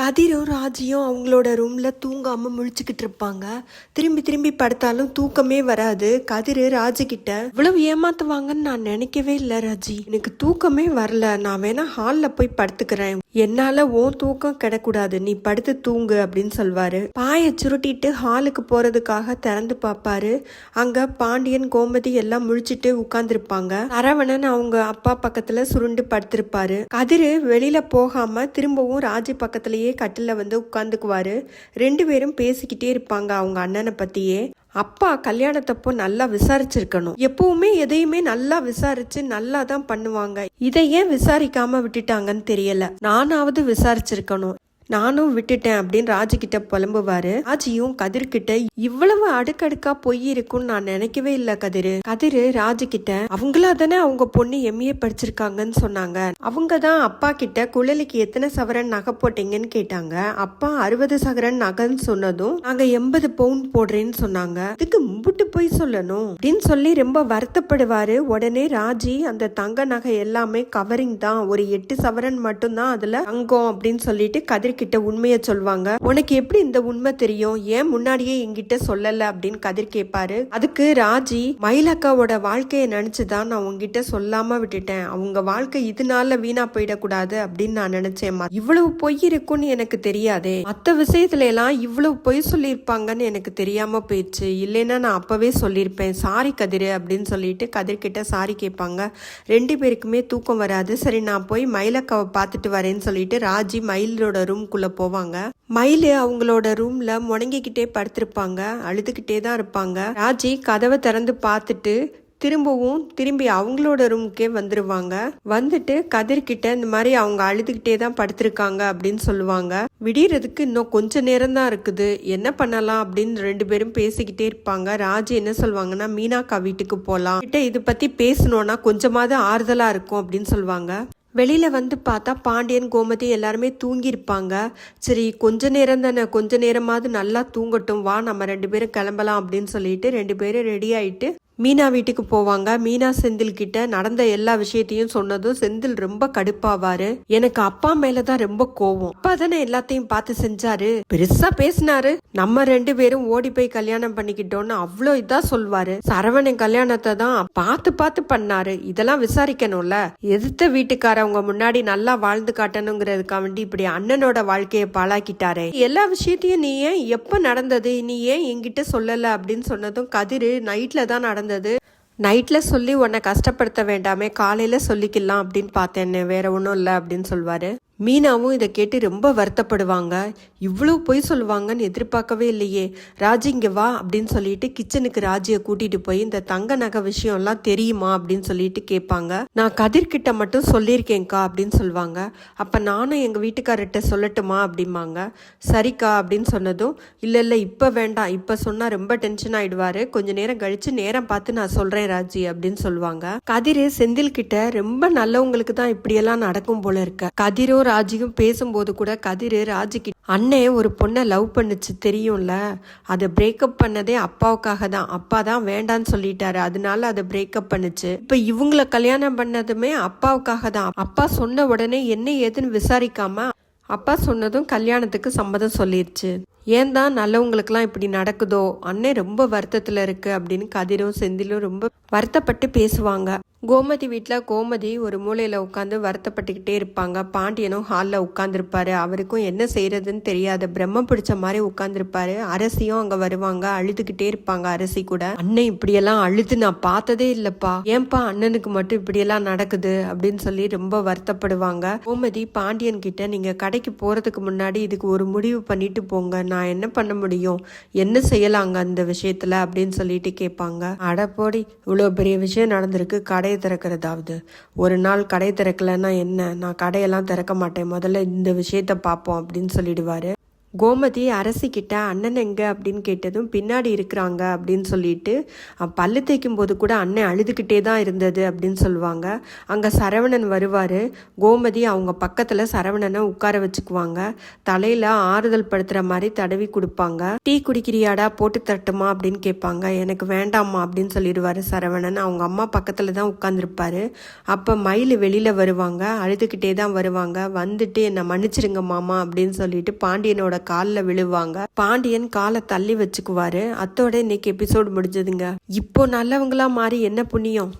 கதிரும் ராஜியும் அவங்களோட ரூம்ல தூங்காமல் முழிச்சுக்கிட்டு இருப்பாங்க. திரும்பி திரும்பி படுத்தாலும் தூக்கமே வராது. கதிரு ராஜிக்கிட்ட இவ்வளவு ஏமாத்துவாங்கன்னு நான் நினைக்கவே இல்லை ராஜி. எனக்கு தூக்கமே வரல. நான் வேணா ஹாலில் போய் படுத்துக்கிறேன். என்னால உன் தூக்கம் கிடக்கூடாது. நீ படுத்து தூங்கு அப்படின்னு சொல்வாரு. பாயை சுருட்டிட்டு ஹாலுக்கு போறதுக்காக திறந்து பார்ப்பாரு. அங்க பாண்டியன் கோமதி எல்லாம் முழிச்சிட்டு உட்கார்ந்துருப்பாங்க. அரவணன் அவங்க அப்பா பக்கத்துல சுருண்டு படுத்திருப்பாரு. கதிரு வெளியில போகாம திரும்பவும் ராஜி பக்கத்திலேயே கட்டில வந்து உட்காந்துக்குவாரு ரெண்டு பேரும் பேசிக்கிட்டே இருப்பாங்க அவங்க அண்ணனை பத்தியே. அப்பா கல்யாணத்தப்போ நல்லா விசாரிச்சிருக்கணும். எப்பவுமே எதையுமே நல்லா விசாரிச்சு நல்லா தான் பண்ணுவாங்க. இதை ஏன் விசாரிக்காம விட்டுட்டாங்கன்னு தெரியல. நானாவது விசாரிச்சிருக்கணும். நானும் விட்டுட்டேன் அப்படின்னு ராஜு கிட்ட புலம்புவாரு. ராஜியும் கதிர்கிட்ட இவ்வளவு அடுக்கடுக்கா பொய் இருக்கும்னு நான் நினைக்கவே இல்ல கதிரு. கதிரு ராஜு கிட்ட அவங்களா தானே அவங்க பொண்ணு எம்ஏ படிச்சிருக்காங்கன்னு சொன்னாங்க. அவங்க தான் அப்பா கிட்ட குழலிக்கு எத்தனை சவரன் நகை போட்டீங்கன்னு கேட்டாங்க. அப்பா அறுபது சவரன் நகைன்னு சொன்னதும் நாங்க எண்பது பவுன் போடுறேன்னு சொன்னாங்க. இதுக்கு மும்பிட்டு போய் சொல்லணும். அப்படின்னு சொல்லி ரொம்ப வருத்தப்படுவாரு. உடனே ராஜி அந்த தங்க நகை எல்லாமே கவரிங் தான். ஒரு எட்டு சவரன் மட்டும்தான் அதுல தங்கம் அப்படின்னு சொல்லிட்டு கிட்ட உண்மையை சொல்லுவாங்க உனக்கு எப்படி இந்த உண்மை தெரியும்? ஏன் முன்னாடியே என்கிட்ட சொல்லல? அப்படின்னு கதிர் கேட்பாரு அதுக்கு ராஜி மயிலக்காவோட வாழ்க்கையை நினைச்சுதான் நான் உங்ககிட்ட சொல்லாம விட்டுட்டேன். அவங்க வாழ்க்கை இதனால வீணா போயிடக்கூடாது அப்படின்னு நான் நினைச்சேன் இவ்வளவு பொய் இருக்கும்னு எனக்கு தெரியாதே. மத்த விஷயத்துல எல்லாம் இவ்வளவு பொய் சொல்லியிருப்பாங்கன்னு எனக்கு தெரியாம போயிடுச்சு. இல்லைன்னா நான் அப்பவே சொல்லியிருப்பேன். சாரி கதிர் அப்படின்னு சொல்லிட்டு கதிர்கிட்ட சாரி கேட்பாங்க. ரெண்டு பேருக்குமே தூக்கம் வராது. சரி நான் போய் மயிலக்காவை பார்த்துட்டு வரேன்னு சொல்லிட்டு ராஜி மயிலோட ரூம் ரூம்குள்ள போவாங்க. மயில் அவங்களோட ரூம்ல முணங்கிக்கிட்டே படுத்திருப்பாங்க. அழுதுகிட்டே தான் இருப்பாங்க. ராஜி கதவை திறந்து பார்த்துட்டு திரும்பவும் திரும்பி அவங்களோட ரூமுக்கே வந்துருவாங்க. வந்துட்டு கதிர்கிட்ட இந்த மாதிரி அவங்க அழுதுகிட்டே தான் படுத்திருக்காங்க அப்படின்னு சொல்லுவாங்க. விடியறதுக்கு இன்னும் கொஞ்ச நேரம் தான் இருக்குது. என்ன பண்ணலாம் அப்படின்னு ரெண்டு பேரும் பேசிக்கிட்டே இருப்பாங்க. ராஜு என்ன சொல்லுவாங்கன்னா மீனாக்கா வீட்டுக்கு போகலாம் கிட்ட இதை பத்தி பேசணும்னா கொஞ்சமாவது ஆறுதலா இருக்கும் அப்படின்னு சொல்லுவாங்க. வெளியில் வந்து பார்த்தா பாண்டியன் கோமதி எல்லாருமே தூங்கியிருப்பாங்க. சரி கொஞ்ச நேரம் தானே கொஞ்ச நேரமாவது நல்லா தூங்கட்டும். வா நம்ம ரெண்டு பேரும் கிளம்பலாம் அப்படின்னு சொல்லிட்டு ரெண்டு பேரும் ரெடி ஆயிட்டு மீனா வீட்டுக்கு போவாங்க. மீனா செந்தில் கிட்ட நடந்த எல்லா விஷயத்தையும் சொன்னதும் செந்தில் ரொம்ப கடுப்பாவாரு. எனக்கு அப்பா மேலதான் ரொம்ப கோவம். அப்பா தானே எல்லாத்தையும் பார்த்து செஞ்சாரு. பெருசா பேசினாரு. நம்ம ரெண்டு பேரும் ஓடி போய் கல்யாணம் பண்ணிக்கிட்டோம்னு அவ்வளோ இதா சொல்வாரு. சரவணன் கல்யாணத்தை தான் பார்த்து பார்த்து பண்ணாரு. இதெல்லாம் விசாரிக்கணும்ல. எதிர்த்த வீட்டுக்காரவங்க முன்னாடி நல்லா வாழ்ந்து காட்டணுங்கிறதுக்காக வேண்டி இப்படி அண்ணனோட வாழ்க்கையை பாழாக்கிட்டாரு. எல்லா விஷயத்தையும் நீ ஏன் எப்ப நடந்தது? நீ ஏன் என்கிட்ட சொல்லல அப்படின்னு சொன்னதும் கதிரு நைட்ல தான் நடந்தது நைட்ல சொல்லி உன்னை கஷ்டப்படுத்த வேண்டாமே காலையில சொல்லிக்கலாம் அப்படின்னு பார்த்தேன்னு வேற ஒன்றும் இல்லை அப்படின்னு சொல்வாரு. மீனாவும் இதை கேட்டு ரொம்ப வருத்தப்படுவாங்க. இவ்வளோ பொய் சொல்லுவாங்கன்னு எதிர்பார்க்கவே இல்லையே. ராஜு இங்கே வா அப்படின்னு சொல்லிட்டு கிச்சனுக்கு ராஜியை கூட்டிட்டு போய் இந்த தங்க நகை விஷயம்லாம் தெரியுமா அப்படின்னு சொல்லிட்டு கேட்பாங்க. நான் கதிர்கிட்ட மட்டும் சொல்லியிருக்கேன்க்கா அப்படின்னு சொல்லுவாங்க. அப்போ நானும் எங்கள் வீட்டுக்காரர்கிட்ட சொல்லட்டுமா அப்படிம்பாங்க. சரிக்கா அப்படின்னு சொன்னதும் இல்லை இல்லை இப்போ வேண்டாம். இப்போ சொன்னால் ரொம்ப டென்ஷன் ஆயிடுவாரு. கொஞ்ச நேரம் கழிச்சு நேரம் பார்த்து நான் சொல்கிறேன் ராஜி அப்படின்னு சொல்லுவாங்க. கதிர் செந்தில் கிட்ட ரொம்ப நல்லவங்களுக்கு தான் இப்படியெல்லாம் நடக்கும் போல இருக்க. கதிரோ ராஜியும் பேசும்போது கூட கதிர் ராஜிக்கு அண்ணே ஒரு பொண்ணை லவ் பண்ணுச்சு தெரியும்ல. அதை பிரேக்கப் பண்ணதே அப்பாவுக்காக தான். அப்பா தான் வேண்டான்னு சொல்லிட்டாரு. அதனால அதை பிரேக்கப் பண்ணுச்சு. இப்போ இவங்கள கல்யாணம் பண்ணதுமே அப்பாவுக்காக தான். அப்பா சொன்ன உடனே என்ன ஏதுன்னு விசாரிக்காம அப்பா சொன்னதும் கல்யாணத்துக்கு சம்மதம் சொல்லிருச்சு. ஏன் தான் நல்லவங்களுக்கெல்லாம் இப்படி நடக்குதோ? அண்ணே ரொம்ப வருத்தத்தில் இருக்கு அப்படின்னு கதிரும் செந்திலும் ரொம்ப வருத்தப்பட்டு பேசுவாங்க. கோமதி வீட்டில் கோமதி ஒரு மூலையில் உட்காந்து வருத்தப்பட்டுக்கிட்டே இருப்பாங்க. பாண்டியனும் ஹாலில் உட்காந்துருப்பாரு அவருக்கும் என்ன செய்கிறதுன்னு தெரியாது. பிரம்ம பிடிச்ச மாதிரி உட்காந்துருப்பாரு அரசியும் அங்கே வருவாங்க. அழுதுகிட்டே இருப்பாங்க அரசி கூட. அண்ணன் இப்படியெல்லாம் அழுது நான் பார்த்ததே இல்லைப்பா. ஏன்பா அண்ணனுக்கு மட்டும் இப்படியெல்லாம் நடக்குது? அப்படின்னு சொல்லி ரொம்ப வருத்தப்படுவாங்க. கோமதி பாண்டியன் கிட்ட நீங்கள் கடைக்கு போகிறதுக்கு முன்னாடி இதுக்கு ஒரு முடிவு பண்ணிட்டு போங்க. நான் என்ன பண்ண முடியும்? என்ன செய்யலாங்க அந்த விஷயத்தில்? அப்படின்னு சொல்லிட்டு கேட்பாங்க. அடப்போடி இவ்வளோ பெரிய விஷயம் நடந்திருக்கு. கடை கடை திறக்கிறதாவது ஒரு நாள் கடை திறக்கலன்னா என்ன? நான் கடையெல்லாம் திறக்க மாட்டேன். முதல்ல இந்த விஷயத்த பார்ப்போம் அப்படின்னு சொல்லிடுவாரு. கோமதி அரசிக்கிட்ட அண்ணன் எங்க? அப்படின்னு கேட்டதும் பின்னாடி இருக்கிறாங்க அப்படின்னு சொல்லிட்டு பல்லு தேய்க்கும் போது கூட அண்ணன் அழுதுகிட்டே தான் இருந்தது அப்படின்னு சொல்லுவாங்க. அங்கே சரவணன் வருவார். கோமதி அவங்க பக்கத்தில் சரவணனை உட்கார வச்சுக்குவாங்க. தலையில் ஆறுதல் படுத்துகிற மாதிரி தடவி கொடுப்பாங்க. டீ குடிக்கிறியாடா? போட்டு தரட்டுமா? அப்படின்னு கேட்பாங்க. எனக்கு வேண்டாம்மா அப்படின்னு சொல்லிடுவார் சரவணன். அவங்க அம்மா பக்கத்தில் தான் உட்காந்துருப்பாரு அப்போ மயில் வெளியில் வருவாங்க. அழுதுகிட்டே தான் வருவாங்க. வந்துட்டு என்னை மன்னிச்சிருங்க மாமா அப்படின்னு சொல்லிட்டு பாண்டியனோட காலில் விழுவாங்க. பாண்டியன் காலை தள்ளி வச்சுக்குவாரு. அத்தோட இன்னைக்கு எபிசோடு முடிஞ்சதுங்க. இப்போ நல்லவங்களா மாறி என்ன புண்ணியம்?